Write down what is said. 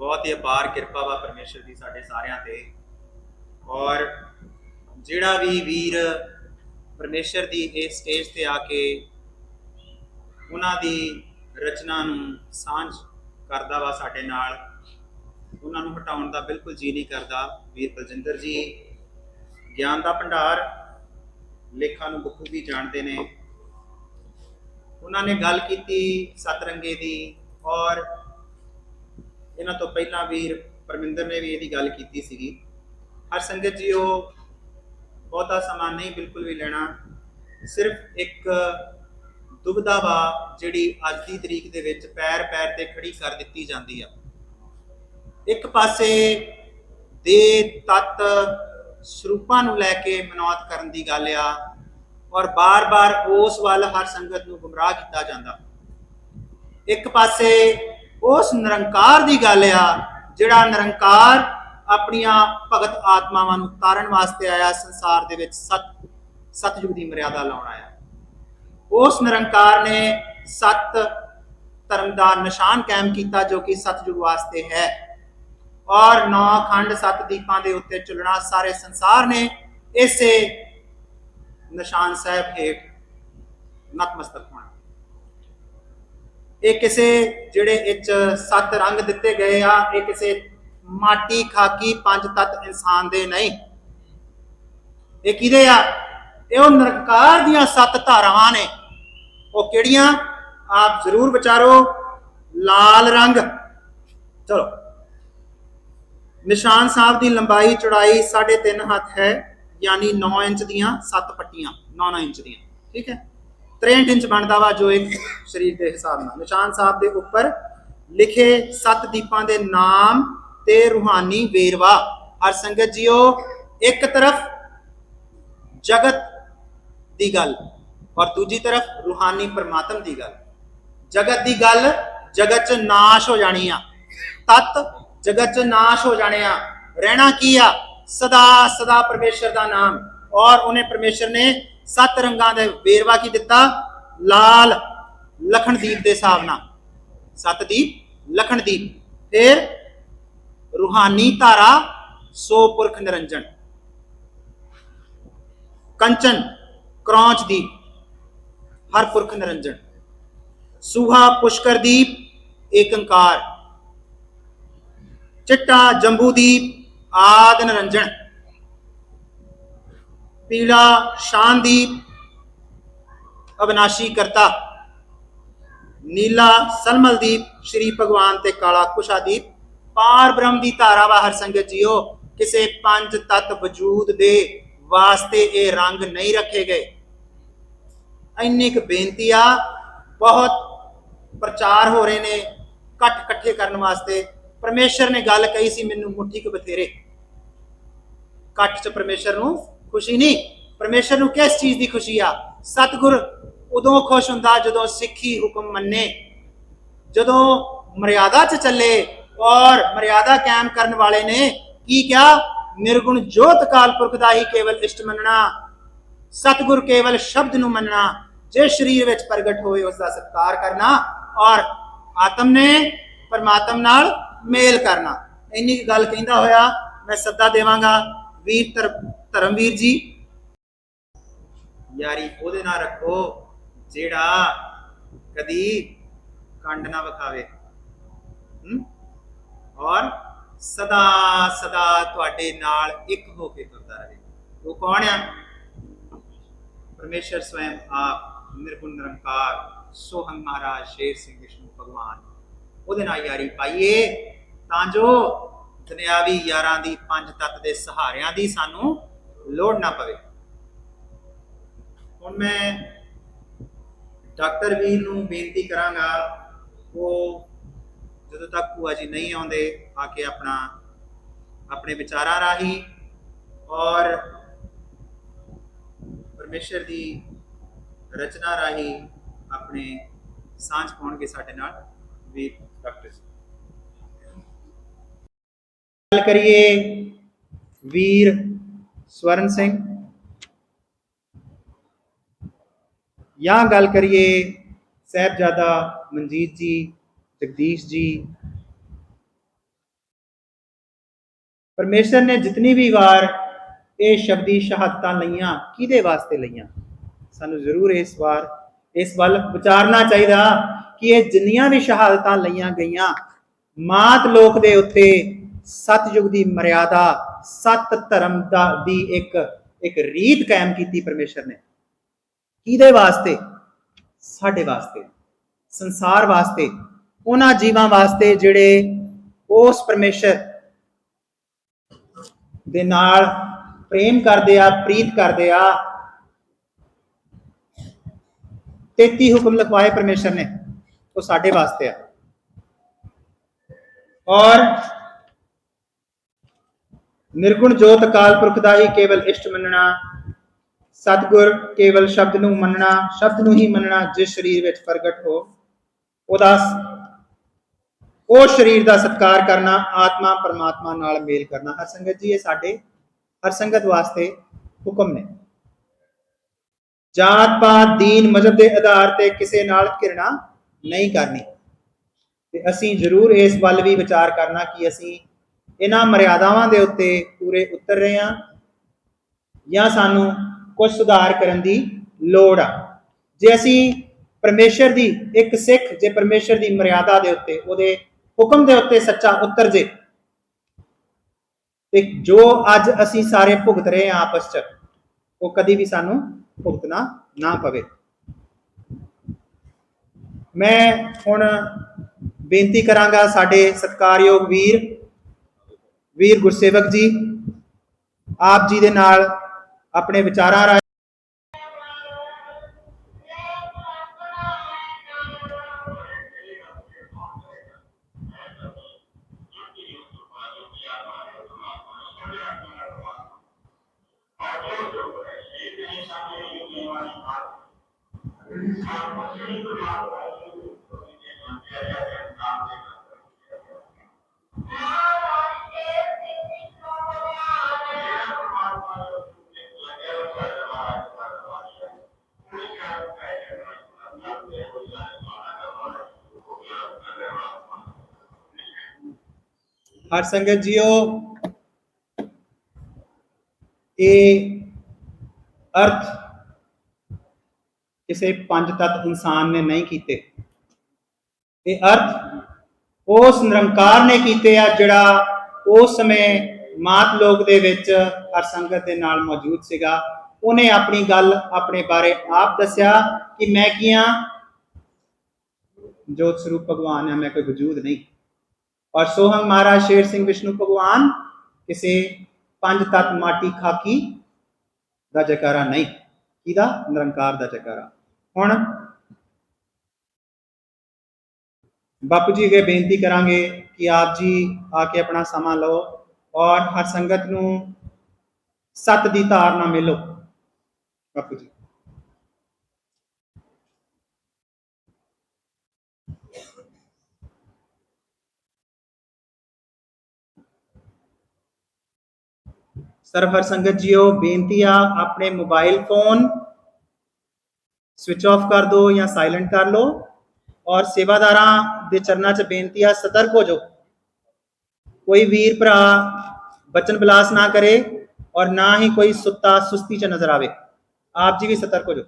ਬਹੁਤ ਹੀ ਅਪਾਰ ਕਿਰਪਾ ਵਾ ਪਰਮੇਸ਼ਰ ਦੀ ਸਾਡੇ ਸਾਰਿਆਂ ਤੇ। ਔਰ ਜਿਹੜਾ ਵੀ ਵੀਰ ਪਰਮੇਸ਼ਰ ਦੀ ਇਸ ਸਟੇਜ ਤੇ ਆ ਕੇ ਉਹਨਾਂ ਦੀ ਰਚਨਾ ਨੂੰ ਸਾਂਝ ਕਰਦਾ ਵਾ ਸਾਡੇ ਨਾਲ, ਉਹਨਾਂ ਨੂੰ ਹਟਾਉਣ ਦਾ ਬਿਲਕੁਲ ਜੀ ਨਹੀਂ ਕਰਦਾ ਵੀਰ ਬਲਜਿੰਦਰ ਜੀ। ਗਿਆਨ ਦਾ ਭੰਡਾਰ ਲੇਖਾਂ ਨੂੰ ਬਖੂਬੀ ਜਾਣਦੇ ਨੇ। ਉਹਨਾਂ ਨੇ ਗੱਲ ਕੀਤੀ ਸਤਰੰਗੇ ਦੀ ਔਰ ਇਹਨਾਂ ਤੋਂ ਪਹਿਲਾਂ ਵੀਰ ਪਰਮਿੰਦਰ ਨੇ ਵੀ ਇਹਦੀ ਗੱਲ ਕੀਤੀ ਸੀਗੀ। ਹਰ ਸੰਗਤ ਜੀ ਉਹ ਬਹੁਤਾ ਸਮਾਂ ਨਹੀਂ ਬਿਲਕੁਲ ਵੀ ਲੈਣਾ। ਸਿਰਫ ਇੱਕ ਦੁਬਦਾ ਜਿਹੜੀ ਅੱਜ ਦੀ ਤਰੀਕ ਦੇ ਵਿੱਚ ਪੈਰ ਪੈਰ ਤੇ ਖੜੀ ਕਰ ਦਿੱਤੀ ਜਾਂਦੀ ਆ। ਇੱਕ ਪਾਸੇ ਦੇ ਤਤ ਸਰੂਪਾਂ ਨੂੰ ਲੈ ਕੇ ਮਨੌਤ ਕਰਨ ਦੀ ਗੱਲ ਆ ਔਰ ਬਾਰ-ਬਾਰ ਉਸ ਵੱਲ ਹਰ ਸੰਗਤ ਨੂੰ ਗੁੰਮਰਾਹ ਕੀਤਾ ਜਾਂਦਾ। ਇੱਕ ਪਾਸੇ ਉਸ ਨਿਰੰਕਾਰ ਦੀ ਗੱਲ ਆ, ਜਿਹੜਾ ਨਿਰੰਕਾਰ ਆਪਣੀਆਂ ਭਗਤ ਆਤਮਾਵਾਂ ਨੂੰ ਤਾਰਨ ਵਾਸਤੇ ਆਇਆ ਸੰਸਾਰ ਦੇ ਵਿੱਚ ਸਤ, ਸਤਯੁਗ ਦੀ ਮਰਿਆਦਾ ਲਾਉਣ ਆਇਆ। ਉਸ ਨਿਰੰਕਾਰ ਨੇ ਸਤ ਧਰਮ ਦਾ ਨਿਸ਼ਾਨ ਕਾਇਮ ਕੀਤਾ ਜੋ ਕਿ ਸਤਯੁਗ ਵਾਸਤੇ ਹੈ। ਔਰ ਨੌ ਖੰਡ ਸੱਤ ਦੀਪਾਂ ਦੇ ਉੱਤੇ ਚੱਲਣਾ ਸਾਰੇ ਸੰਸਾਰ ਨੇ ਇਸੇ ਨਿਸ਼ਾਨ ਸਾਹਿਬ ਹੇਠ ਨਤਮਸਤਕ ਹੋਣਾ। ਇਹ ਕਿਸੇ ਜਿਹੜੇ ਇੱਚ ਸੱਤ ਰੰਗ ਦਿੱਤੇ ਗਏ ਆ, ਇਹ ਕਿਸੇ ਮਾਟੀ ਖਾਕੀ ਪੰਜ ਤੱਤ ਇਨਸਾਨ ਦੇ ਨਹੀਂ। ਇਹ ਕਿਹਦੇ ਆ? ਇਹ ਉਹ ਨਿਰੰਕਾਰ ਦੀਆਂ ਸੱਤ ਧਾਰਾਵਾਂ ਨੇ। ਉਹ ਕਿਹੜੀਆਂ? ਆਪ ਜ਼ਰੂਰ ਵਿਚਾਰੋ, ਲਾਲ ਰੰਗ। ਚਲੋ। ਨਿਸ਼ਾਨ ਸਾਹਿਬ ਦੀ ਲੰਬਾਈ ਚੌੜਾਈ 3.5 ਹੱਥ ਹੈ, ਯਾਨੀ 9 ਇੰਚ ਦੀਆਂ 7 ਪੱਟੀਆਂ 9-9 ਇੰਚ ਦੀਆਂ। ਠੀਕ ਹੈ? 63 ਇੰਚ ਬਣਦਾ ਵਾ ਜੋ ਇੱਕ ਸਰੀਰ ਦੇ ਹਿਸਾਬ ਨਾਲ। ਨਿਸ਼ਾਨ ਸਾਹਿਬ ਦੇ ਉੱਪਰ ਲਿਖੇ ਸੱਤ ਦੀਪਾਂ ਦੇ ਨਾਮ ਤੇ ਰੂਹਾਨੀ ਵੇਰਵਾ। ਹਰ ਸੰਗਤ ਜੀਓ, ਇੱਕ ਤਰਫ ਜਗਤ ਦੀ ਗੱਲ ਔਰ ਦੂਜੀ ਤਰਫ ਰੂਹਾਨੀ ਪਰਮਾਤਮ ਦੀ ਗੱਲ। ਜਗਤ ਦੀ ਗੱਲ ਜਗਤ ਚ ਨਾਸ਼ ਹੋ ਜਾਣੀ ਆ। ਤਤ ਜਗਤ ਚ ਨਾਸ਼ ਹੋ ਜਾਣੇ ਆ। ਰਹਿਣਾ ਕੀ ਆ? ਸਦਾ ਸਦਾ ਪਰਮੇਸ਼ਰ ਦਾ ਨਾਮ। ਔਰ ਉਹਨੇ ਪਰਮੇਸ਼ਰ ਨੇ ਸੱਤ ਰੰਗਾਂ ਦੇ ਵੇਰਵਾ ਕੀ ਦਿੱਤਾ? ਲਾਲ ਲਖਣਦੀਪ ਦੇ ਹਿਸਾਬ ਨਾਲ। ਸਤਦੀਪ ਲਖਣਦੀਪ। ਫਿਰ ਰੂਹਾਨੀ ਧਾਰਾ ਸੋ ਪੁਰਖ ਨਿਰੰਜਨ। ਕੰਚਨ ਕ੍ਰੌਂਚ ਦੀਪ ਹਰ ਪੁਰਖ ਨਿਰੰਜਨ। ਸੁਹਾ ਪੁਸ਼ਕਰਦੀਪ, ਏਕੰਕਾਰ। ਚਿੱਟਾ ਜੰਬੂਦੀਪ, ਆਦ ਨਿਰੰਜਨ। ਪੀਲਾ, ਸ਼ਾਨਦੀਪ ਅਬਨਾਸ਼ੀ ਕਰਤਾ। ਨੀਲਾ, ਸਲਮਲਦੀਪ, ਸ਼੍ਰੀ ਭਗਵਾਨ ਤੇ ਕਾਲਾ ਕੁਸ਼ਾਦੀਪ। ਪਾਰ ਬ੍ਰਹਮ ਦੀ ਧਾਰਾ ਵਾ ਹਰ ਸੰਗਤ ਜੀਓ, ਕਿਸੇ ਪੰਜ ਤਤ ਵਜੂਦ ਦੇ ਵਾਸਤੇ ਇਹ ਰੰਗ ਨਹੀਂ ਰੱਖੇ ਗਏ। ਇੰਨੀ ਕੁ ਬੇਨਤੀ ਆ, ਬਹੁਤ ਪ੍ਰਚਾਰ ਹੋ ਰਹੇ ਨੇ, ਇਕੱਠ ਇਕੱਠੇ ਕਰਨ ਵਾਸਤੇ। ਪਰਮੇਸ਼ਰ ਨੇ ਗੱਲ ਕਹੀ ਸੀ, ਮੈਨੂੰ ਮੁੱਠੀ ਕੁ ਬਥੇਰੇ। ਇਕੱਠ ਚ ਪਰਮੇਸ਼ਰ ਨੂੰ ਖੁਸ਼ੀ ਨਹੀਂ। ਪਰਮੇਸ਼ਰ ਨੂੰ ਕਿਸ ਚੀਜ਼ ਦੀ ਖੁਸ਼ੀ ਆ? ਸਤਿਗੁਰ ਉਦੋਂ ਖੁਸ਼ ਹੁੰਦਾ ਜਦੋਂ ਸਿੱਖੀ ਹੁਕਮ ਮੰਨੇ। ਜਦੋਂ ਮਰਿਆਦਾ 'ਚ ਚੱਲੇ ਔਰ ਮਰਿਆਦਾ ਕਾਇਮ ਕਰਨ ਵਾਲੇ ਨੇ, ਕੀ ਕਿਹਾ? ਨਿਰਗੁਣ ਜੋਤ ਕਾਲ ਪੁਰਖ ਦਾ ਹੀ ਕੇਵਲ ਇਸ਼ਟ ਮੰਨਣਾ। ਸਤਿਗੁਰ ਕੇਵਲ ਸ਼ਬਦ ਨੂੰ ਮੰਨਣਾ। ਜੇ ਸਰੀਰ ਵਿੱਚ ਪ੍ਰਗਟ ਹੋਏ ਉਸ ਦਾ ਸਤਿਕਾਰ ਕਰਨਾ ਔਰ ਆਤਮ ਨੇ ਪਰਮਾਤਮ ਨਾਲ ਮੇਲ ਕਰਨਾ। ਇੰਨੀ ਕੁ ਗੱਲ ਕਹਿੰਦਾ ਹੋਇਆ, ਮੈਂ ਸੱਦਾ ਦੇਵਾਂਗਾ। ਵੀਰ ਧਰ- ਧਰਮਵੀਰ ਜੀ। ਯਾਰੀ ਉਹਦੇ ਨਾਲ ਰੱਖੋ, ਜਿਹੜਾ ਕਦੀ ਕੰਡ ਨਾ ਵਿਖਾਵੇ। ਹਮ? ਔਰ ਸਦਾ ਸਦਾ ਤੁਹਾਡੇ ਨਾਲ ਇੱਕ ਹੋ ਕੇ ਤੁਰਦਾ ਰਹੇ। ਉਹ ਕੌਣ ਆ? ਪਰਮੇਸ਼ਰ ਸਵੈਮ ਆਪ ਨਿਰਗੁਣ ਨਿਰੰਕਾਰ ਸੋਹੰ ਮਹਾਰਾਜ ਸ਼ੇਰ ਸਿੰਘ ਵਿਸ਼ਨੂੰ ਭਗਵਾਨ। ਉਹਦੇ ਨਾਲ ਯਾਰੀ ਪਾਈਏ, ਤਾਂ ਜੋ ਦੁਨਿਆਵੀ ਯਾਰਾਂ ਦੀ ਪੰਜ ਤੱਤ ਦੇ ਸਹਾਰਿਆਂ ਦੀ ਸਾਨੂੰ ਲੋੜ ਨਾ ਪਵੇ। ਹੁਣ ਮੈਂ ਡਾਕਟਰ ਵੀਰ ਨੂੰ ਬੇਨਤੀ ਕਰਾਂਗਾ, ਉਹ ਜਦੋਂ ਤੱਕ ਭੂਆ ਜੀ ਨਹੀਂ ਆਉਂਦੇ, ਆ ਕੇ ਆਪਣਾ, ਆਪਣੇ ਵਿਚਾਰਾਂ ਰਾਹੀਂ ਔਰ ਪਰਮੇਸ਼ਰ ਦੀ ਰਚਨਾ ਰਾਹੀਂ ਆਪਣੇ ਸਾਂਝ ਪਾਉਣਗੇ ਸਾਡੇ ਨਾਲ। ਵੀਰ, ਡਾਕਟਰ ਜੀ। ਗੱਲ ਕਰੀਏ ਵੀਰ ਸਵਰਨ ਸਿੰਘ। ਜਾਂ ਗੱਲ ਕਰੀਏ ਸਾਹਿਬਜ਼ਾਦਾ ਮਨਜੀਤ ਜੀ, ਜਗਦੀਸ਼ ਜੀ। ਪਰਮੇਸ਼ਰ ਨੇ ਜਿਤਨੀ ਵੀ ਵਾਰ ਇਹ ਸ਼ਬਦੀ ਸ਼ਹਾਦਤਾਂ ਲਈਆਂ, ਕਿਹਦੇ ਵਾਸਤੇ ਲਈਆਂ? ਸਾਨੂੰ ਜ਼ਰੂਰ ਇਸ ਵਾਰ, ਇਸ ਵੱਲ ਵਿਚਾਰਨਾ ਚਾਹੀਦਾ ਕਿ ਇਹ ਜਿੰਨੀਆਂ ਵੀ ਸ਼ਹਾਦਤਾਂ ਲਈਆਂ ਗਈਆਂ, ਮਾਤ ਲੋਕ ਦੇ ਉੱਤੇ ਸਤਯੁਗ ਦੀ ਮਰਿਆਦਾ, ਸਤ ਧਰਮ ਦਾ ਦੀ ਇੱਕ ਇੱਕ ਰੀਤ ਕਾਇਮ ਕੀਤੀ ਪਰਮੇਸ਼ਰ ਨੇ। ਕਿਹਦੇ ਵਾਸਤੇ? ਸਾਡੇ ਵਾਸਤੇ। ਸੰਸਾਰ ਵਾਸਤੇ। ਉਹਨਾਂ ਜੀਵਾਂ ਵਾਸਤੇ ਜਿਹੜੇ ਉਸ ਪਰਮੇਸ਼ਰ ਦੇ ਨਾਲ ਪ੍ਰੇਮ ਕਰਦੇ ਆ, ਪ੍ਰੀਤ ਕਰਦੇ ਆ 33 ਹੁਕਮ ਲਿਖਵਾਏ ਪਰਮੇਸ਼ਰ ਨੇ, ਉਹ ਸਾਡੇ ਵਾਸਤੇ ਆ। ਔਰ ਨਿਰਗੁਣ ਜੋਤ ਅਕਾਲ ਪੁਰਖ ਦਾ ਹੀ ਕੇਵਲ ਇਸ਼ਟ ਮੰਨਣਾ, ਸਤਗੁਰ ਕੇਵਲ ਸ਼ਬਦ ਨੂੰ ਮੰਨਣਾ, ਸ਼ਬਦ ਨੂੰ ਹੀ ਮੰਨਣਾ ਜਿਸ ਸਰੀਰ ਵਿੱਚ ਪ੍ਰਗਟ ਹੋ, ਉਹਦਾ ਉਹ ਸਰੀਰ ਦਾ ਸਤਕਾਰ ਕਰਨਾ, ਆਤਮਾ ਪਰਮਾਤਮਾ ਨਾਲ ਮੇਲ ਕਰਨਾ। ਹਰ ਸੰਗਤ ਜੀ, ਇਹ ਸਾਡੇ, ਹਰ ਸੰਗਤ ਵਾਸਤੇ ਹੁਕਮ ਨੇ। ਜਾਤ ਪਾਤ ਦੀਨ ਮਜ਼ਹਬ ਦੇ ਆਧਾਰ ਤੇ ਕਿਸੇ ਨਾਲ ਘਿਰਣਾ ਨਹੀਂ ਕਰਨੀ। ਤੇ ਅਸੀਂ ਜ਼ਰੂਰ ਇਸ ਵੱਲ ਵੀ ਵਿਚਾਰ ਕਰਨਾ ਕਿ ਅਸੀਂ ਇਹਨਾਂ ਮਰਿਆਦਾਵਾਂ ਦੇ ਉੱਤੇ ਪੂਰੇ ਉਤਰ ਰਹੇ ਹਾਂ ਜਾਂ ਸਾਨੂੰ ਕੁਝ ਸੁਧਾਰ ਕਰਨ ਦੀ ਲੋੜ ਆ। ਜੇ ਅਸੀਂ ਪਰਮੇਸ਼ਰ ਦੀ ਇੱਕ ਸਿੱਖ, ਜੇ ਪਰਮੇਸ਼ਰ ਦੀ ਮਰਿਆਦਾ ਦੇ ਉੱਤੇ, ਉਹਦੇ ਹੁਕਮ ਦੇ ਉੱਤੇ ਸੱਚਾ ਉਤਰ ਜੇ, ਤੇ ਜੋ ਅੱਜ ਅਸੀਂ ਸਾਰੇ ਭੁਗਤ ਰਹੇ ਹਾਂ ਆਪਸ ਚ, ਉਹ ਕਦੀ ਵੀ ਸਾਨੂੰ ਭੁਗਤਣਾ ਨਾ ਪਵੇ। ਮੈਂ ਹੁਣ ਬੇਨਤੀ ਕਰਾਂਗਾ ਸਾਡੇ ਸਤਿਕਾਰਯੋਗ ਵੀਰ ਵੀਰ ਗੁਰਸੇਵਕ ਜੀ ਆਪ ਜੀ ਦੇ ਨਾਲ ਆਪਣੇ ਵਿਚਾਰਾਂ ਰਾਹੀਂ ਹਰ ਸੰਗਤ ਜੀਓ। ਇਹ ਅਰਥ ਕਿਸੇ ਪੰਜ ਤਤ ਇਨਸਾਨ ਨੇ ਨਹੀਂ ਕੀਤੇ। ਇਹ ਅਰਥ ਉਸ ਨਿਰੰਕਾਰ ਨੇ ਕੀਤੇ ਆ ਜਿਹੜਾ ਉਸ ਸਮੇਂ ਮਾਤ ਲੋਕ ਦੇ ਵਿੱਚ ਹਰ ਸੰਗਤ ਦੇ ਨਾਲ ਮੌਜੂਦ ਸੀਗਾ। ਉਹਨੇ ਆਪਣੀ ਗੱਲ ਆਪਣੇ ਬਾਰੇ ਆਪ ਦੱਸਿਆ ਕਿ ਮੈਂ ਕੀ ਹਾਂ ਜੋਤ ਸਰੂਪ ਭਗਵਾਨ ਆ, ਮੈਂ ਕੋਈ ਵਜੂਦ ਨਹੀਂ। ਔਰ ਸੋਹੰ ਮਹਾਰਾਜ ਸ਼ੇਰ ਸਿੰਘ ਵਿਸ਼ਨੂੰ ਭਗਵਾਨ ਕਿਸੇ ਪੰਜ ਤਤ ਮਾਟੀ ਖਾਕੀ ਦਾ ਜਕਾਰਾ ਨਹੀਂ ਕਿਹਦਾ ਨਿਰੰਕਾਰ ਦਾ ਜਕਾਰਾ ਹੁਣ ਬਾਪੂ ਜੀ ਅਗੇ ਬੇਨਤੀ ਕਰਾਂਗੇ ਕਿ ਆਪ ਜੀ ਆ ਕੇ ਆਪਣਾ ਸਮਾਂ ਲਓ ਔਰ ਹਰ ਸੰਗਤ ਨੂੰ ਸਤ ਦੀ ਧਾਰਨਾ ਮਿਲੋ ਬਾਪੂ ਜੀ ਸਰਬ ਹਰ ਸੰਗਤ ਜੀਓ ਬੇਨਤੀ ਆ ਆਪਣੇ ਮੋਬਾਈਲ ਫੋਨ ਸਵਿਚ ਆਫ ਕਰ ਦਿਓ ਜਾਂ ਸਾਇਲੈਂਟ ਕਰ ਲਓ ਔਰ ਸੇਵਾਦਾਰਾਂ ਦੇ ਚਰਨਾਂ 'ਚ ਬੇਨਤੀ ਆ ਸਤਰਕ ਹੋ ਜਾਓ ਕੋਈ ਵੀਰ ਭਰਾ ਬਚਨ ਬਿਲਾਸ ਨਾ ਕਰੇ ਔਰ ਨਾ ਹੀ ਕੋਈ ਸੁੱਤਾ ਸੁਸਤੀ 'ਚ ਨਜ਼ਰ ਆਵੇ ਆਪ ਜੀ ਵੀ ਸਤਰਕ ਹੋ ਜਾਓ